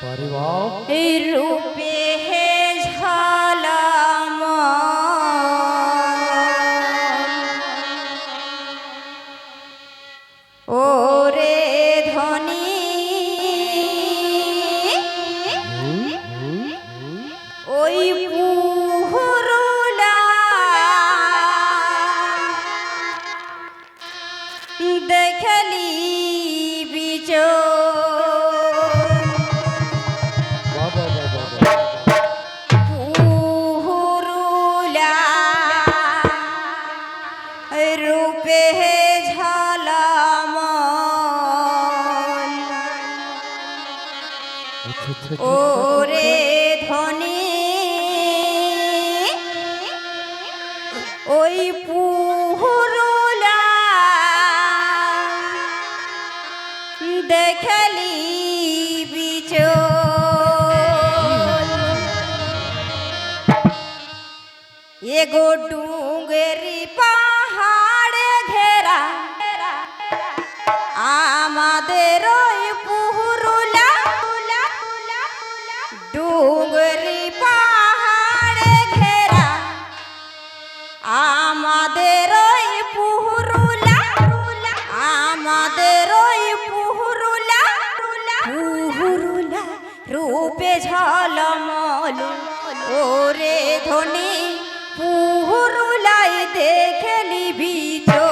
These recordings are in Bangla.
বারে রূপে ওরে ধনী ওই পুহুরুলা দেখলি বিচোল। এগো ডুঙ্গেরি পাহাড়ে ঘেরা আমাদের ঝলমল ওরে ধনী পুহুরুলাই দেখলি বিচো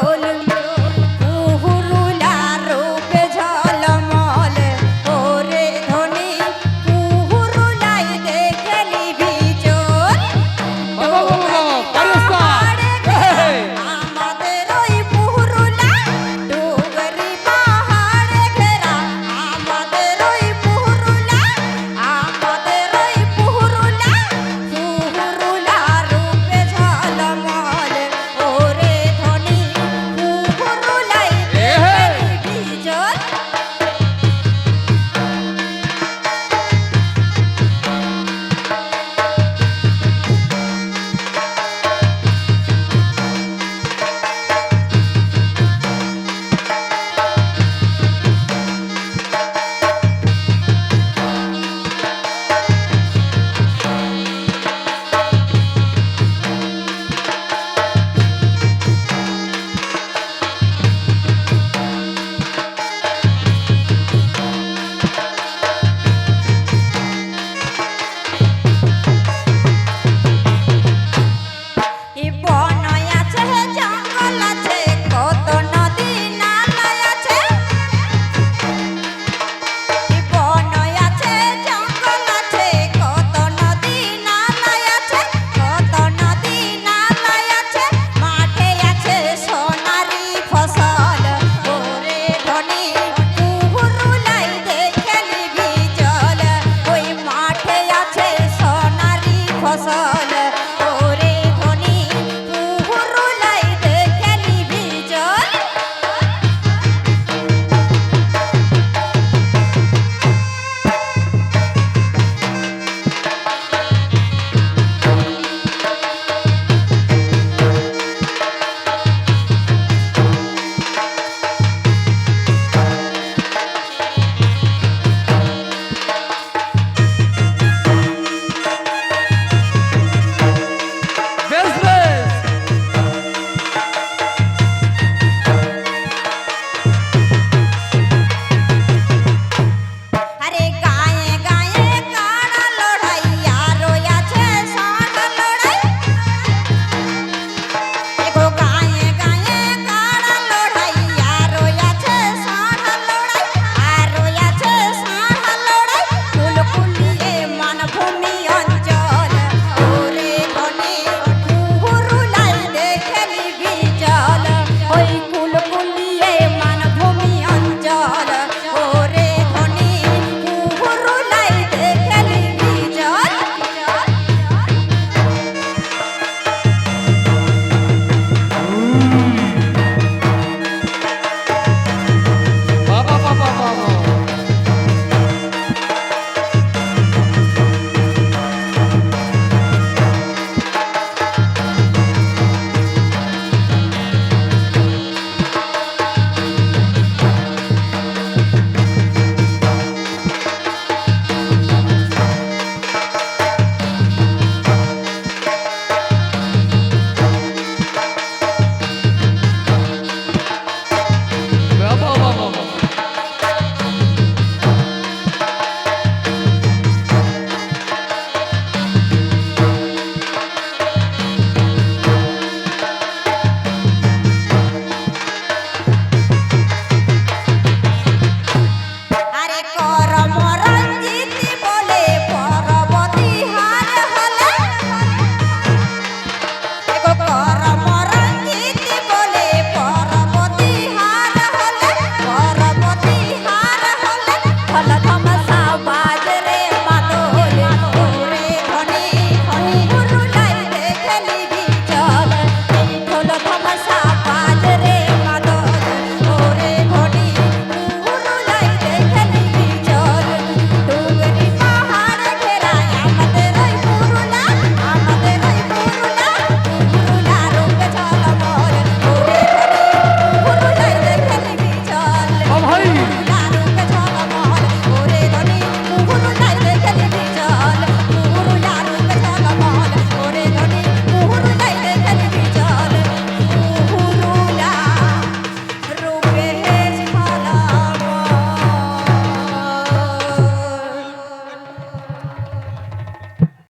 பல